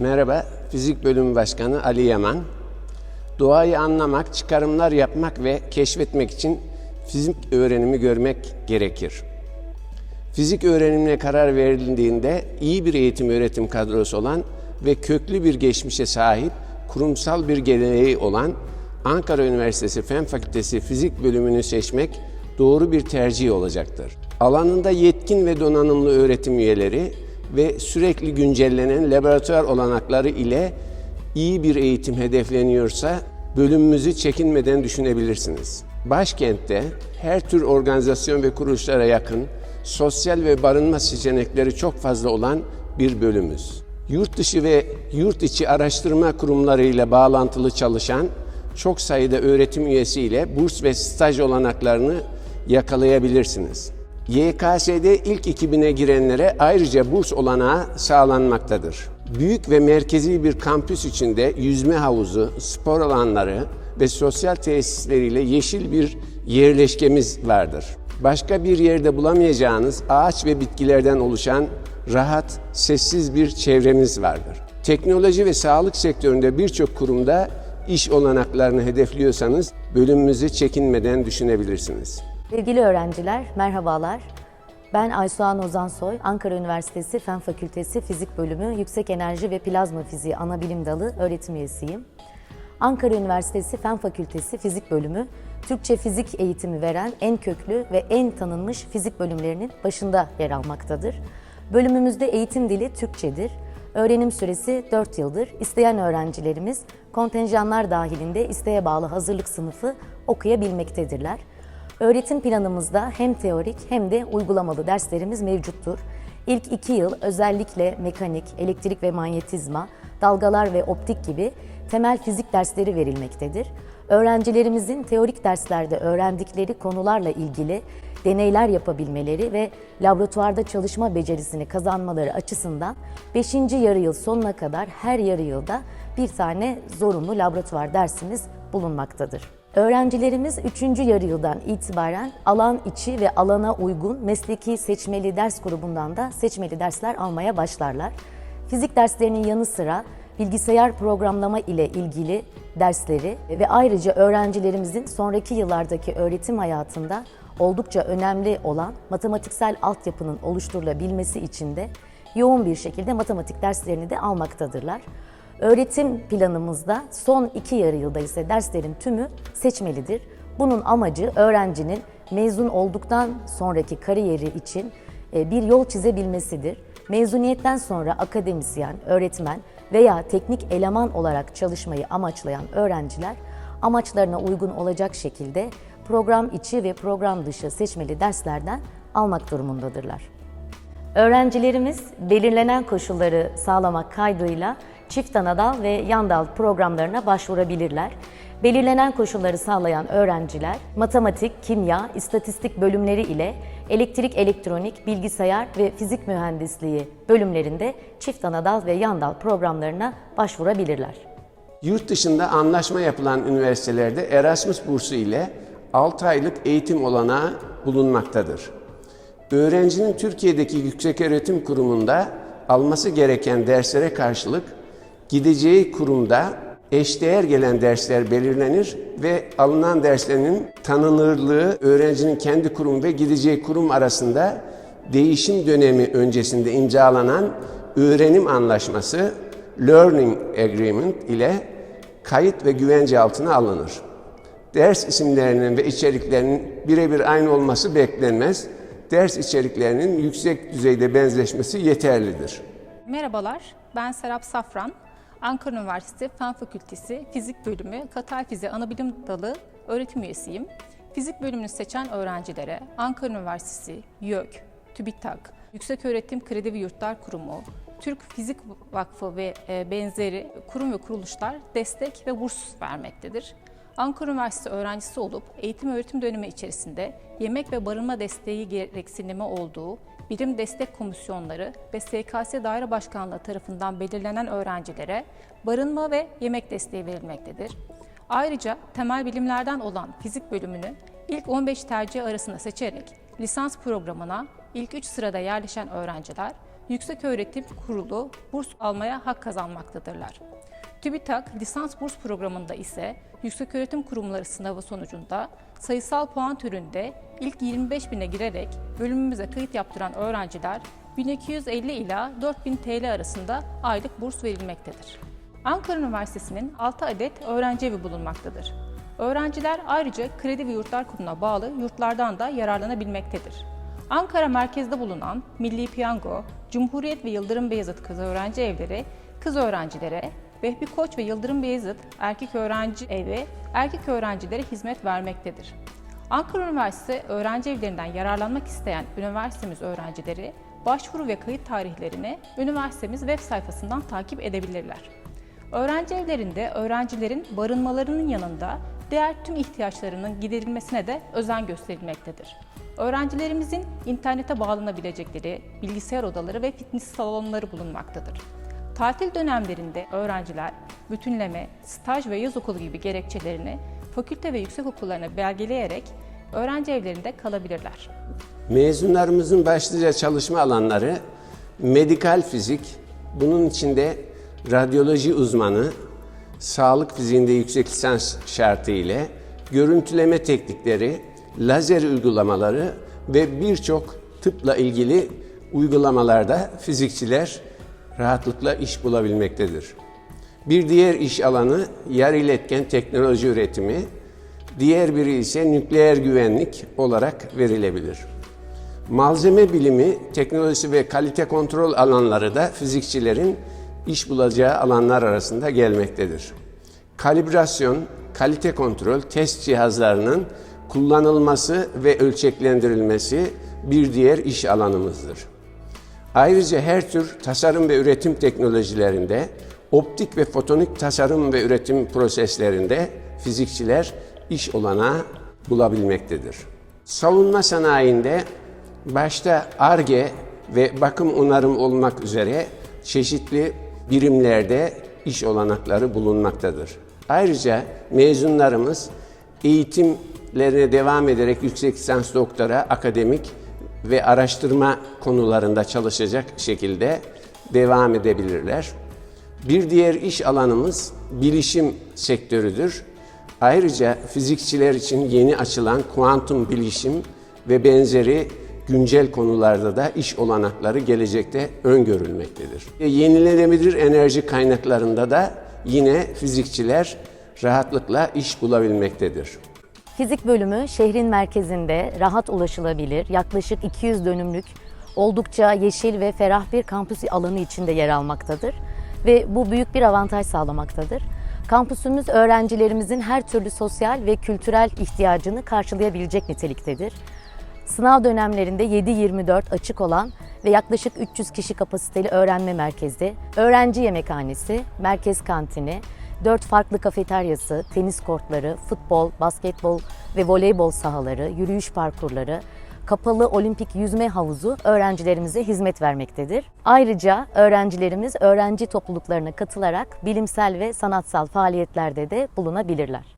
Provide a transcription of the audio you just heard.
Merhaba, Fizik Bölümü Başkanı Ali Yaman. Doğayı anlamak, çıkarımlar yapmak ve keşfetmek için fizik öğrenimi görmek gerekir. Fizik öğrenimine karar verildiğinde iyi bir eğitim öğretim kadrosu olan ve köklü bir geçmişe sahip kurumsal bir geleneği olan Ankara Üniversitesi Fen Fakültesi Fizik bölümünü seçmek doğru bir tercih olacaktır. Alanında yetkin ve donanımlı öğretim üyeleri ve sürekli güncellenen laboratuvar olanakları ile iyi bir eğitim hedefleniyorsa bölümümüzü çekinmeden düşünebilirsiniz. Başkentte her tür organizasyon ve kuruluşlara yakın sosyal ve barınma seçenekleri çok fazla olan bir bölümüz. Yurt dışı ve yurt içi araştırma kurumlarıyla bağlantılı çalışan çok sayıda öğretim üyesiyle burs ve staj olanaklarını yakalayabilirsiniz. YKS'de ilk 2000'e girenlere ayrıca burs olanağı sağlanmaktadır. Büyük ve merkezi bir kampüs içinde yüzme havuzu, spor alanları ve sosyal tesisleriyle yeşil bir yerleşkemiz vardır. Başka bir yerde bulamayacağınız ağaç ve bitkilerden oluşan rahat, sessiz bir çevremiz vardır. Teknoloji ve sağlık sektöründe birçok kurumda iş olanaklarını hedefliyorsanız bölümümüzü çekinmeden düşünebilirsiniz. Sevgili öğrenciler, merhabalar. Ben Aysuhan Ozansoy, Ankara Üniversitesi Fen Fakültesi Fizik Bölümü Yüksek Enerji ve Plazma Fiziği Anabilim Dalı öğretim üyesiyim. Ankara Üniversitesi Fen Fakültesi Fizik Bölümü, Türkçe fizik eğitimi veren en köklü ve en tanınmış fizik bölümlerinin başında yer almaktadır. Bölümümüzde eğitim dili Türkçedir. Öğrenim süresi 4 yıldır. İsteyen öğrencilerimiz kontenjanlar dahilinde isteğe bağlı hazırlık sınıfı okuyabilmektedirler. Öğretim planımızda hem teorik hem de uygulamalı derslerimiz mevcuttur. İlk iki yıl özellikle mekanik, elektrik ve manyetizma, dalgalar ve optik gibi temel fizik dersleri verilmektedir. Öğrencilerimizin teorik derslerde öğrendikleri konularla ilgili deneyler yapabilmeleri ve laboratuvarda çalışma becerisini kazanmaları açısından 5. yarı yıl sonuna kadar her yarı yılda bir tane zorunlu laboratuvar dersimiz bulunmaktadır. Öğrencilerimiz 3. yarı yıldan itibaren alan içi ve alana uygun mesleki seçmeli ders grubundan da seçmeli dersler almaya başlarlar. Fizik derslerinin yanı sıra bilgisayar programlama ile ilgili dersleri ve ayrıca öğrencilerimizin sonraki yıllardaki öğretim hayatında oldukça önemli olan matematiksel altyapının oluşturulabilmesi için de yoğun bir şekilde matematik derslerini de almaktadırlar. Öğretim planımızda son iki yarı yılda ise derslerin tümü seçmelidir. Bunun amacı öğrencinin mezun olduktan sonraki kariyeri için e, bir yol çizebilmesidir. Mezuniyetten sonra akademisyen, öğretmen veya teknik eleman olarak çalışmayı amaçlayan öğrenciler amaçlarına uygun olacak şekilde program içi ve program dışı seçmeli derslerden almak durumundadırlar. Öğrencilerimiz belirlenen koşulları sağlamak kaydıyla çift anadal ve yandal programlarına başvurabilirler. Belirlenen koşulları sağlayan öğrenciler matematik, kimya, istatistik bölümleri ile elektrik, elektronik, bilgisayar ve fizik mühendisliği bölümlerinde çift anadal ve yandal programlarına başvurabilirler. Yurt dışında anlaşma yapılan üniversitelerde Erasmus bursu ile 6 aylık eğitim olanağı bulunmaktadır. Öğrencinin Türkiye'deki yükseköğretim kurumunda alması gereken derslere karşılık gideceği kurumda eşdeğer gelen dersler belirlenir ve alınan derslerin tanınırlığı öğrencinin kendi kurum ve gideceği kurum arasında değişim dönemi öncesinde imzalanan öğrenim anlaşması Learning Agreement ile kayıt ve güvence altına alınır. Ders isimlerinin ve içeriklerinin birebir aynı olması beklenmez. Ders içeriklerinin yüksek düzeyde benzeşmesi yeterlidir. Merhabalar, ben Serap Safran. Ankara Üniversitesi Fen Fakültesi Fizik Bölümü Katay Fiziği Anabilim Dalı öğretim üyesiyim. Fizik bölümünü seçen öğrencilere Ankara Üniversitesi, YÖK, TÜBİTAK, Yükseköğretim Kredi ve Yurtlar Kurumu, Türk Fizik Vakfı ve e, benzeri kurum ve kuruluşlar destek ve burs vermektedir. Ankara Üniversitesi öğrencisi olup eğitim öğretim dönemi içerisinde yemek ve barınma desteği gereksinimi olduğu birim destek komisyonları ve SKS Daire Başkanlığı tarafından belirlenen öğrencilere barınma ve yemek desteği verilmektedir. Ayrıca temel bilimlerden olan fizik bölümünü ilk 15 tercih arasında seçerek lisans programına ilk 3 sırada yerleşen öğrenciler Yükseköğretim Kurulu burs almaya hak kazanmaktadırlar. TÜBİTAK lisans burs programında ise yükseköğretim kurumları sınavı sonucunda sayısal puan türünde ilk 25 bine girerek bölümümüze kayıt yaptıran öğrenciler 1250 ila 4000 TL arasında aylık burs verilmektedir. Ankara Üniversitesi'nin 6 adet öğrenci evi bulunmaktadır. Öğrenciler ayrıca kredi ve yurtlar kurumuna bağlı yurtlardan da yararlanabilmektedir. Ankara merkezde bulunan Milli Piyango, Cumhuriyet ve Yıldırım Beyazıt Kız Öğrenci Evleri, kız öğrencilere, Vehbi Koç ve Yıldırım Beyazıt Erkek Öğrenci Evi, erkek öğrencilere hizmet vermektedir. Ankara Üniversitesi öğrenci evlerinden yararlanmak isteyen üniversitemiz öğrencileri başvuru ve kayıt tarihlerini üniversitemiz web sayfasından takip edebilirler. Öğrenci evlerinde öğrencilerin barınmalarının yanında diğer tüm ihtiyaçlarının giderilmesine de özen gösterilmektedir. Öğrencilerimizin internete bağlanabilecekleri bilgisayar odaları ve fitness salonları bulunmaktadır. Tatil dönemlerinde öğrenciler bütünleme, staj ve yaz okulu gibi gerekçelerini fakülte ve yüksek okullarına belgeleyerek öğrenci evlerinde kalabilirler. Mezunlarımızın başlıca çalışma alanları medikal fizik, bunun içinde radyoloji uzmanı, sağlık fiziğinde yüksek lisans şartı ile görüntüleme teknikleri, lazer uygulamaları ve birçok tıpla ilgili uygulamalarda fizikçiler rahatlıkla iş bulabilmektedir. Bir diğer iş alanı yer iletken teknoloji üretimi, diğer biri ise nükleer güvenlik olarak verilebilir. Malzeme bilimi, teknolojisi ve kalite kontrol alanları da fizikçilerin iş bulacağı alanlar arasında gelmektedir. Kalibrasyon, kalite kontrol, test cihazlarının kullanılması ve ölçeklendirilmesi bir diğer iş alanımızdır. Ayrıca her tür tasarım ve üretim teknolojilerinde, optik ve fotonik tasarım ve üretim proseslerinde fizikçiler iş olanağı bulabilmektedir. Savunma sanayinde başta ARGE ve bakım onarım olmak üzere çeşitli birimlerde iş olanakları bulunmaktadır. Ayrıca mezunlarımız eğitimlerine devam ederek yüksek lisans doktora, akademik ve araştırma konularında çalışacak şekilde devam edebilirler. Bir diğer iş alanımız bilişim sektörüdür. Ayrıca fizikçiler için yeni açılan kuantum bilişim ve benzeri güncel konularda da iş olanakları gelecekte öngörülmektedir. E, Yenilenebilir enerji kaynaklarında da yine fizikçiler rahatlıkla iş bulabilmektedir. Fizik bölümü şehrin merkezinde rahat ulaşılabilir, yaklaşık 200 dönümlük oldukça yeşil ve ferah bir kampüs alanı içinde yer almaktadır ve bu büyük bir avantaj sağlamaktadır. Kampüsümüz öğrencilerimizin her türlü sosyal ve kültürel ihtiyacını karşılayabilecek niteliktedir. Sınav dönemlerinde 7-24 açık olan ve yaklaşık 300 kişi kapasiteli öğrenme merkezi, öğrenci yemekhanesi, merkez kantini, 4 farklı kafeteryası, tenis kortları, futbol, basketbol ve voleybol sahaları, yürüyüş parkurları, kapalı olimpik yüzme havuzu öğrencilerimize hizmet vermektedir. Ayrıca öğrencilerimiz öğrenci topluluklarına katılarak bilimsel ve sanatsal faaliyetlerde de bulunabilirler.